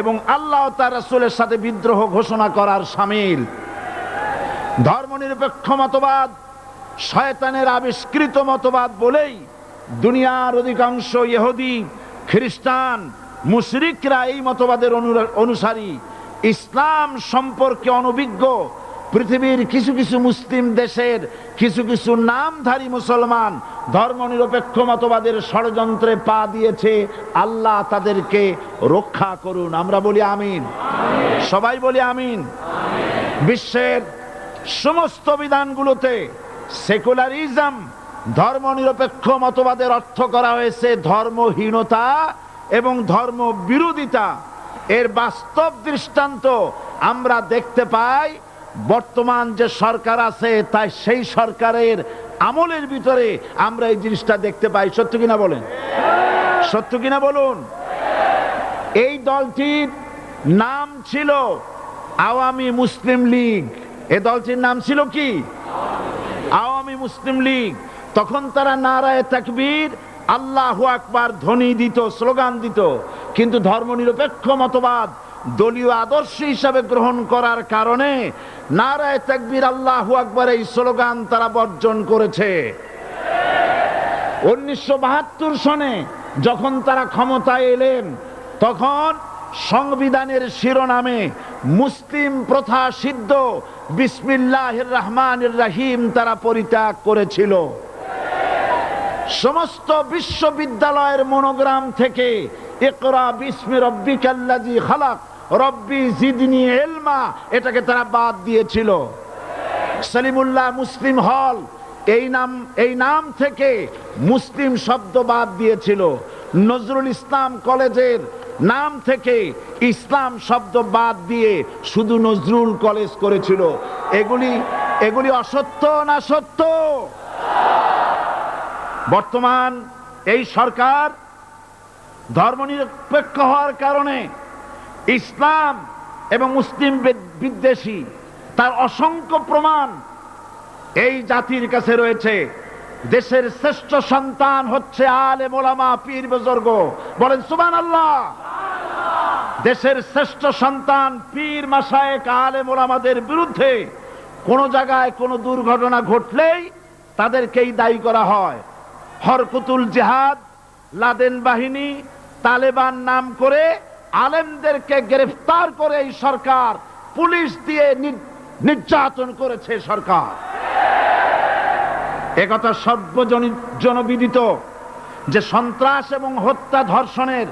এবং আল্লাহ তার রাসুলের সাথে বিদ্রোহ ঘোষণা করার সামিল। ধর্মনিরপেক্ষ মতবাদ, শয়তানের আবিষ্কৃত মতবাদ বলেই দুনিয়ার অধিকাংশ ইহুদি, খ্রিস্টান, মুশরিকরা এই মতবাদের অনুসারী। ইসলাম সম্পর্কে অনভিজ্ঞ পৃথিবীর কিছু কিছু মুসলিম দেশের কিছু কিছু নামধারী মুসলমান ধর্মনিরপেক্ষ মতবাদের ষড়যন্ত্রে পা দিয়েছে, আল্লাহ তাদেরকে রক্ষা করুন। আমরা বলি আমিন। সবাই বলি আমিন। বিশ্বের সমস্ত বিধানগুলোতে সেকুলারিজম, ধর্মনিরপেক্ষ মতবাদের অর্থ করা হয়েছে ধর্মহীনতা এবং ধর্ম বিরোধিতা এর বাস্তব দৃষ্টান্ত আমরা দেখতে পাই বর্তমান যে সরকার আছে, তাই সেই সরকারের আমলের ভিতরে আমরা এই জিনিসটা দেখতে পাই। সত্য কিনা বলেন? সত্য কিনা বলুন? এই দলটির নাম ছিল আওয়ামী মুসলিম লীগ। এ দলটির নাম ছিল কি? আওয়ামী মুসলিম লীগ। তখন তারা নারায় তাকবীর, আল্লাহ আকবার ধ্বনি দিত, স্লোগান দিত। কিন্তু ধর্মনিরপেক্ষ মতবাদ দলীয় আদর্শ হিসাবে গ্রহণ করার কারণে নারায় তাকবীর আল্লাহ আকবার এই স্লোগান তারা বর্জন করেছে। উনিশশো বাহাত্তর সনে যখন তারা ক্ষমতায় এলেন, তখন সংবিধানের শিরোনামে মুসলিম প্রথা সিদ্ধ বিসমিল্লাহ রহমান রাহিম তারা পরিত্যাগ করেছিল। সমস্ত বিশ্ববিদ্যালয়ের মনোগ্রাম থেকে একরা বিস্মি রব্বি কাল্লাজি খালাক রব্বি জিদনি এলমা এটাকে তারা বাদ দিয়েছিল। সলিমুল্লাহ মুসলিম হল, এই নাম এই নাম থেকে মুসলিম শব্দ বাদ দিয়েছিল। নজরুল ইসলাম কলেজের নাম থেকে ইসলাম শব্দ বাদ দিয়ে শুধু নজরুল কলেজ করেছিল। এগুলি এগুলি অসত্য না সত্য? বর্তমান এই সরকার ধর্মনিরপেক্ষ হওয়ার কারণে ইসলাম এবং মুসলিম বিদ- বিদ্বেষী, তার অসংখ্য প্রমাণ এই জাতির কাছে রয়েছে। দেশের শ্রেষ্ঠ সন্তান হচ্ছে আলে মোলামা পীর বুজুর্গ। বলেন সুবান আল্লাহ দেশের শ্রেষ্ঠ সন্তান পীর মাসায়েক আলে মোলামাদের বিরুদ্ধে কোন জায়গায় কোনো দুর্ঘটনা ঘটলেই তাদেরকেই দায়ী করা হয়। হরকুতুল জেহাদ, লাদেন বাহিনী, তালেবান নাম করে আলেমদেরকে গ্রেফতার করে এই সরকার, পুলিশ দিয়ে নির্যাতন করেছে সরকার। একথা সর্বজন, জনবিদিত যে সন্ত্রাস এবং হত্যা ধর্ষণের